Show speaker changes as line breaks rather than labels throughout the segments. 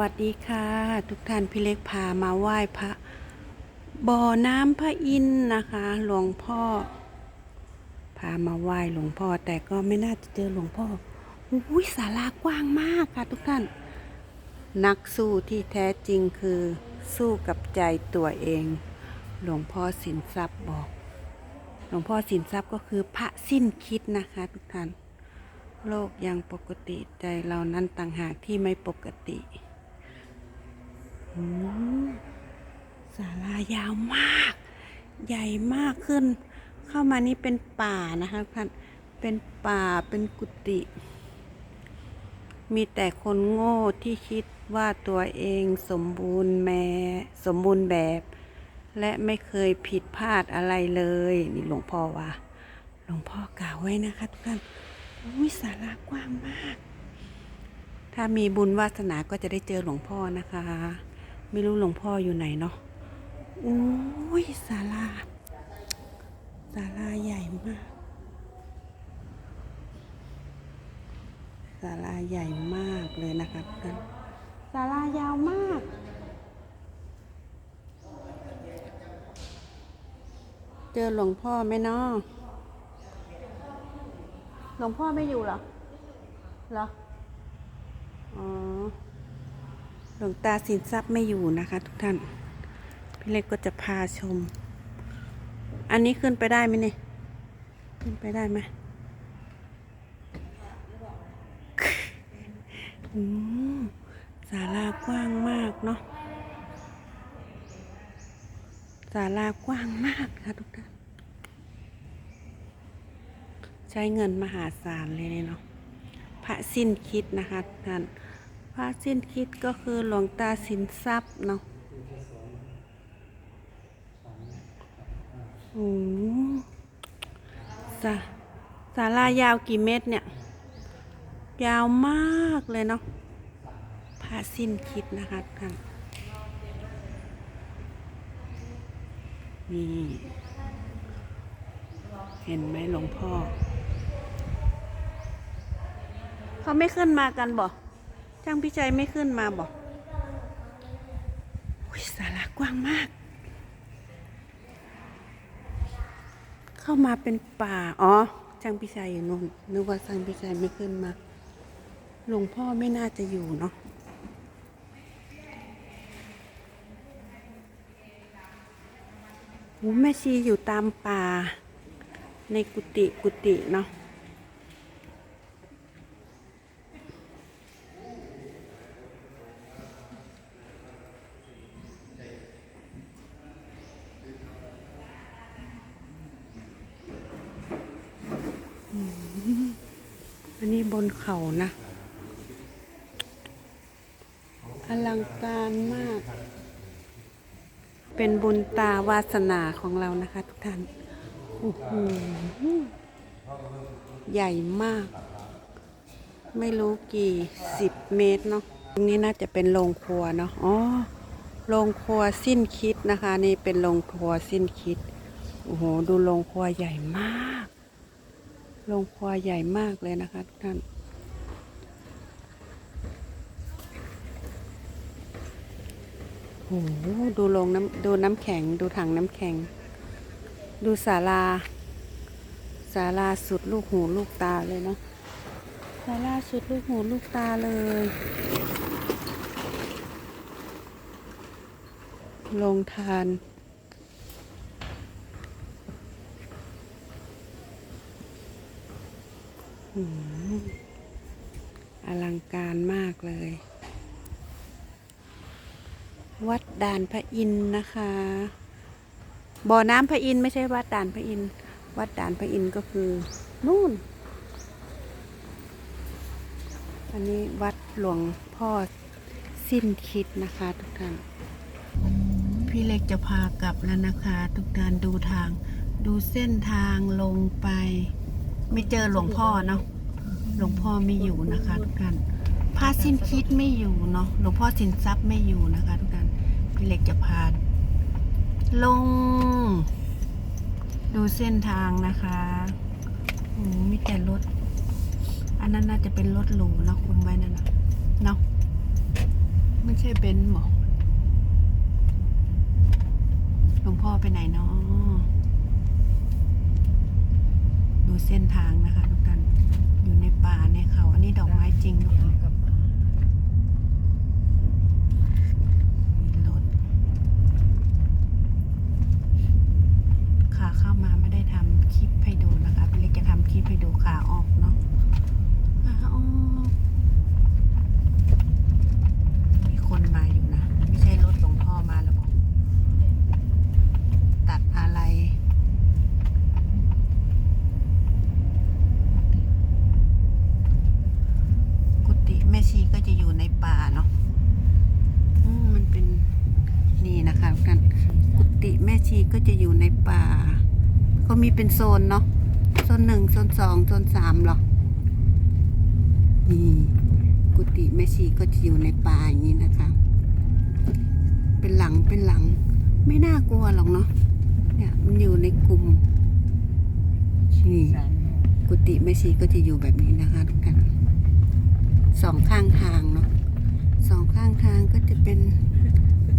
วัสดีค่ะ ทุกท่านพี่เล็กพามาไหว้พระบ่อน้ำพระอินนะคะ หลวงพ่อ พามาไหว้หลวงพ่อแต่ก็ไม่น่าจะเจอหลวงพ่ออุ้ยศาลากว้างมากค่ะ ทุกท่าน นักสู้ที่แท้จริงคือสู้กับใจตัวเอง หลวงพ่อสินทรัพย์บอก หลวงพ่อสินทรัพย์ก็คือพระสิ้นคิดนะคะ ทุกท่านโลกยังปกติใจเรานั้นต่างหากที่ไม่ปกติ ศาลายาวมาก ใหญ่มากขึ้น เข้ามานี่เป็นป่านะคะท่านเป็นป่าเป็นกุฏิมีแต่คนโง่ที่คิดว่าตัวเองสมบูรณ์แม้สมบูรณ์แบบ และไม่เคยผิดพลาดอะไรเลย นี่หลวงพ่อว่าหลวงพ่อกล่าวไว้นะคะทุกท่านอุ้ยสาระกว้างมาก ถ้ามีบุญวาสนาก็จะได้เจอหลวงพ่อนะคะ ไม่รู้หลวงพ่ออยู่ไหนเนาะอุ้ยศาลาศาลาใหญ่มากศาลาใหญ่มากเลยนะคะทุกท่านศาลายาวมาก เจอหลวงพ่อไหมเนาะหลวงพ่อไม่อยู่เหรอ เหรอ อ๋อ หลวงตาสินทรัพย์ไม่อยู่นะคะ ทุกท่าน พี่เล็กก็จะพาชม อันนี้ขึ้นไปได้ไหมเนี่ย ขึ้นไปได้ไหมอืมศาลากว้างมากเนาะศาลากว้างมากค่ะทุกท่าน ใช้เงินมหาศาลเลยเนาะพระสิ้นคิดนะคะท่าน ระสิ้นคิดก็คือหลวงตาสินทรัพย์เนาะโอ้สาศาลายาวกี่เมตรเนี่ย ยาวมากเลยเนาะพระสิ้นคิดนะคะท่านนี่เห็นไหมหลวงพ่อ เขาไม่ขึ้นมากันบ่ ช่างพิชัยไม่ขึ้นมาบอุ้ยสาระกว้างมาก เข้ามาเป็นป่า อ๋อช่างพิชัยอยู่นู่นนึกว่าช่างพิชัยไม่ขึ้นมาหลวงพ่อไม่น่าจะอยู่เนาะแม่ชีอยู่ตามป่า ในกุฏิกุฏิเนาะ อันนี้บนเขานะ อลังการมาก เป็นบุญตาวาสนาของเรานะคะทุกท่าน โอ้โห ใหญ่มาก ไม่รู้กี่สิบเมตรเนาะตรงนี้น่าจะเป็นโรงครัวเนาะ อ๋อ โรงครัวสิ้นคิดนะคะ นี่เป็นโรงครัวสิ้นคิด โอ้โห ดูโรงครัวใหญ่มาก โรงครัวใหญ่มากเลยนะคะทุกท่านโอ้โหดูโรงน้ำดูน้ำแข็ง ดูถังน้ำแข็ง ดูศาลาศาลาสุดลูกหูลูกตาเลยเนาะศาลาสุดลูกหูลูกตาเลยโรงทาน อลังการมากเลย วัดด่านพระอินนะคะ บ่อน้ำพระอินไม่ใช่วัดด่านพระอิน วัดด่านพระอินก็คือนู่น อันนี้วัดหลวงพ่อสิ้นคิดนะคะทุกท่าน พี่เล็กจะพากลับแล้วนะคะ ทุกท่านดูทาง ดูเส้นทางลงไป ไม่เจอหลวงพ่อเนาะหลวงพ่อไม่อยู่นะคะทุกท่านพระสิ้นคิดไม่อยู่เนาะหลวงพ่อสินทรัพย์ไม่อยู่นะคะทุกท่านพี่เล็กจะพาลง ดูเส้นทางนะคะโอ้มีแต่รถ อันนั้นน่าจะเป็นรถหรูนะคุมไว้นั่นนะเนาะไม่ใช่เบนซ์หรอหลวงพ่อไปไหนเนาะ เส้นทางนะคะทุกท่าน อยู่ในป่าในเขา อันนี้ดอกไม้จริงทุกคน
กับ
มีรถขาเข้ามาไม่ได้ทำคลิปให้ดูนะคะพี่เล็กจะทำคลิปให้ดูขาออกเนาะขาออกมีคนมาอยู่นะ ไม่ใช่รถหลวงพ่อมาแล้วบอกตัดอะไร กุฏิแม่ชีก็จะอยู่ในป่าเนาะ อืมมันเป็นนี่นะคะทุกท่านกุฏิแม่ ชีก็จะอยู่ในป่า ก็มีเป็นโซนเนาะโซนหนึ่งโซนสองโซนสามหรอนี่กุฏิแม่ชีก็จะอยู่ในป่าอย่างนี้นะคะ เป็นหลังเป็นหลัง ไม่น่ากลัวหรอกเนาะเนี่ยมันอยู่ในกลุ่มนี่กุฏิแม่ชีก็จะอยู่แบบนี้นะคะทุกท่านสองข้างทางเนาะสองข้างทางก็จะเป็น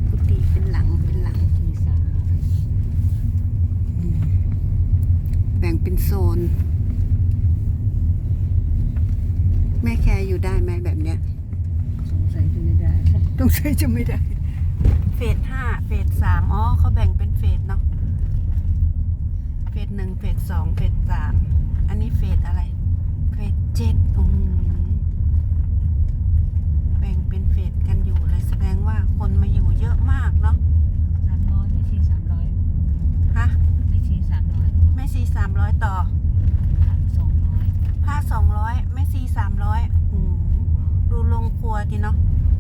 กุฏิเป็นหลังเป็นหลัง
มีสารอะไร
อืมแบ่งเป็น โซน แม่แคร์อยู่ได้ไหมแบบเนี้ย
สงสัยจะไม่ได้
ต้องใช้จะไม่ได้ เฟสห้าเฟสสามอ๋อเขาแบ่งเป็นเฟสเนาะ เฟสหนึ่งเฟสสองเฟสสาม อันนี้เฟสอะไร เฟสเจ็ดอืมแบ่งเป็นเฟสกันอยู่เลยแสดงว่าคนมาอยู่เยอะมากเนาะ
สามร้อยไม่ชีสามร้อย
ฮะ
ไม่ชีสามร้อย
แม่ซี สามร้อยต่อ
สองร้อย
ผ้าสองร้อยแม่ซีสามร้อยดูโรงครัวดีเนาะ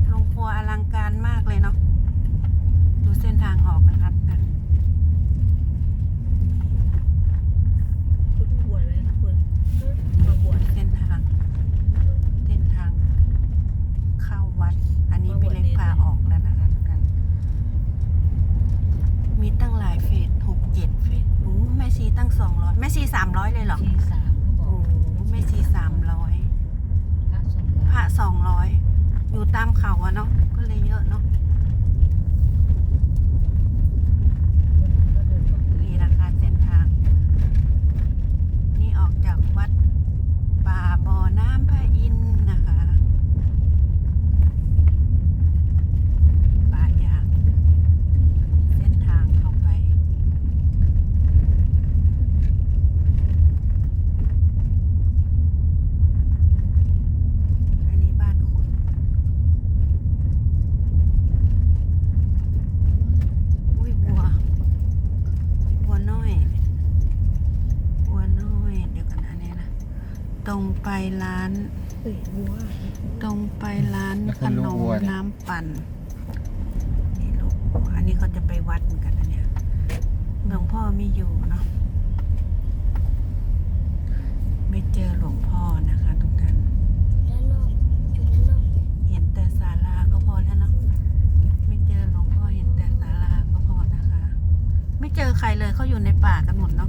โรงครัวอลังการมากเลยเนาะดูเส้นทางออกนะครับ
คุณบวชไหมคุณมาบวช
เส้นทาง เส้นทาง เข้าวัด อันนี้พี่เล็กพาออกแล้วนะคะทุกท่านมีตั้งหลายเฟสหกเจ็ดเฟสโอ้แม่ซีตั้งสองร้อยแม่ซีสามร้อยเลยเหรอ
ชีสามเขาบอ
โอ้
ก
แม่ซีสามร้อย
พระสองร้อย
พระสองร้อยอยู่ ตามเขาอะเนาะก็เลยเยอะเนาะ
ก็เดินปกติ
นี่นะคะเส้นทาง นี่ออกจากวัดป่าบ่อน้ำพระอินทร์นะคะ ป่ายาง เส้นทางเข้าไป อันนี้บ้านคนอุ้ยบัว บัวน้อยบัวน้อย เดี๋ยวกันอันนี้นะ ตรง ไปร้าน
เฮ้ยวัว
ตรงไปร้าน
แล้ว
ข
ก็
น
ลูก
ม
วัวเนี่ย
น้ำปั่นนี่ลูกวัวอันนี้เขาจะไปวัดเหมือนกันนะเนี่ยหลวงพ่อไม่อยู่เนาะไม่เจอหลวงพ่อนะคะทุกท่าน
ด้านนอกจุดด้านนอก
เห็นแต่ศาลาก็พอแล้วเนาะไม่เจอหลวงพ่อเห็นแต่ศาลาก็พอนะคะ ไม่เจอใครเลยเขาอยู่ในป่ากันหมดเนาะ